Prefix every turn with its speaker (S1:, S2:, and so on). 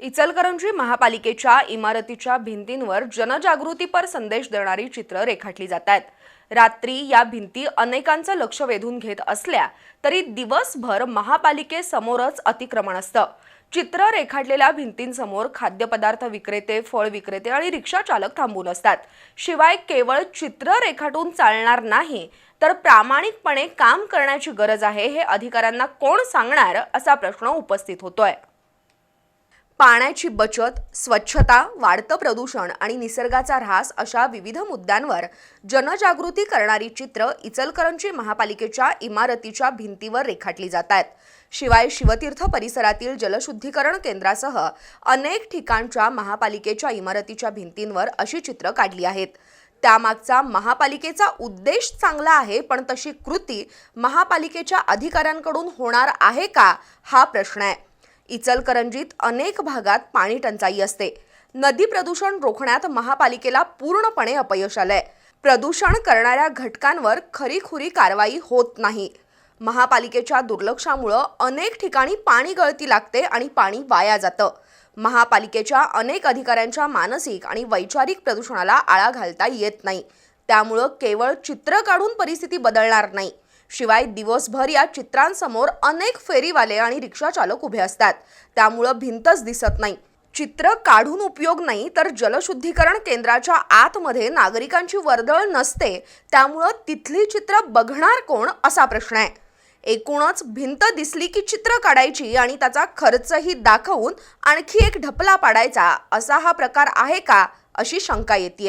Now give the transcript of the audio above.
S1: इचलकरंजी महापालिकेच्या इमारतीच्या भिंतींवर जनजागृतीपर संदेश देणारी चित्र रेखाटली जात आहेत रात्री या भिंती अनेकांचं लक्ष वेधून घेत असल्या तरी दिवसभर महापालिकेसमोरच अतिक्रमण असतं. चित्र रेखाटलेल्या भिंतींसमोर खाद्यपदार्थ विक्रेते फळ विक्रेते आणि रिक्षा चालक थांबून असतात. शिवाय केवळ चित्र रेखाटून चालणार नाही तर प्रामाणिकपणे काम करण्याची गरज आहे हे अधिकाऱ्यांना कोण सांगणार असा प्रश्न उपस्थित होतोय. पाण्याची बचत स्वच्छता वाढतं प्रदूषण आणि निसर्गाचा ऱ्हास अशा विविध मुद्द्यांवर जनजागृती करणारी चित्र इचलकरंजी महापालिकेच्या इमारतीच्या भिंतीवर रेखाटली जात आहेत. शिवाय शिवतीर्थ परिसरातील जलशुद्धीकरण केंद्रासह अनेक ठिकाणच्या महापालिकेच्या इमारतीच्या भिंतींवर अशी चित्र काढली आहेत. त्यामागचा महापालिकेचा उद्देश चांगला आहे पण तशी कृती महापालिकेच्या अधिकाऱ्यांकडून होणार आहे का हा प्रश्न आहे. इचलकरंजीत अनेक भागात पाणी टंचाई असते. नदी प्रदूषण रोखण्यात महापालिकेला पूर्णपणे अपयश आलंय. प्रदूषण करणाऱ्या घटकांवर खरीखुरी कारवाई होत नाही. महापालिकेच्या दुर्लक्षामुळं अनेक ठिकाणी पाणी गळती लागते आणि पाणी वाया जातं. महापालिकेच्या अनेक अधिकाऱ्यांच्या मानसिक आणि वैचारिक प्रदूषणाला आळा घालता येत नाही. त्यामुळं केवळ चित्र काढून परिस्थिती बदलणार नाही. शिवाय दिवसभर या चित्रांसमोर अनेक फेरीवाले आणि रिक्षा चालक उभे असतात. त्यामुळं भिंतच दिसत नाही. चित्र काढून उपयोग नाही तर जलशुद्धीकरण केंद्राच्या आतमध्ये नागरिकांची वर्दळ नसते. त्यामुळं तिथली चित्र बघणार कोण असा प्रश्न आहे. एकूणच भिंत दिसली की चित्र काढायची आणि त्याचा खर्चही दाखवून आणखी एक ढपला पाडायचा असा हा प्रकार आहे का अशी शंका येते